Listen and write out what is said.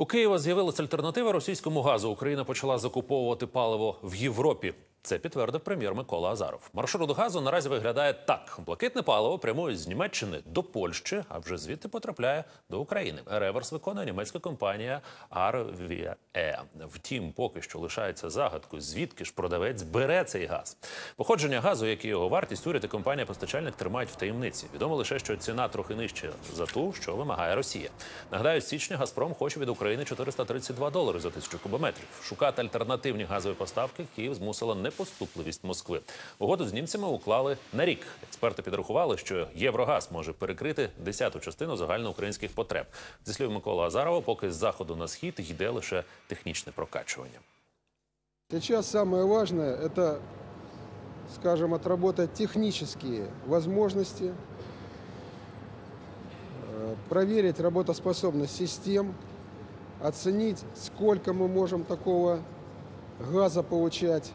У Києва з'явилася альтернатива російському газу. Україна почала закуповувати паливо в Європі. Це підтвердив прем'єр Микола Азаров. Маршрут газу наразі виглядає так: блакитне паливо прямує з Німеччини до Польщі, а вже звідти потрапляє до України. Реверс виконує німецька компанія RVE. Втім, поки що лишається загадкою, звідки ж продавець бере цей газ. Походження газу, як і його вартість, уряд і компанія-постачальник тримають в таємниці. Відомо лише, що ціна трохи нижча за ту, що вимагає Росія. Нагадаю, січня Газпром хоче від України 432 долари за тисячу кубометрів. Шукати альтернативні газові поставки Київ змусила непоступливість Москви. Угоду з німцями уклали на рік. Експерти підрахували, що Єврогаз може перекрити десяту частину загальноукраїнських потреб. Зі слів Миколи Азарова, поки з заходу на схід йде лише технічне прокачування. Сейчас самое важное – это, скажем, отработать технические возможности, э, проверить работоспособность систем, оценить, сколько мы можем такого газа получать.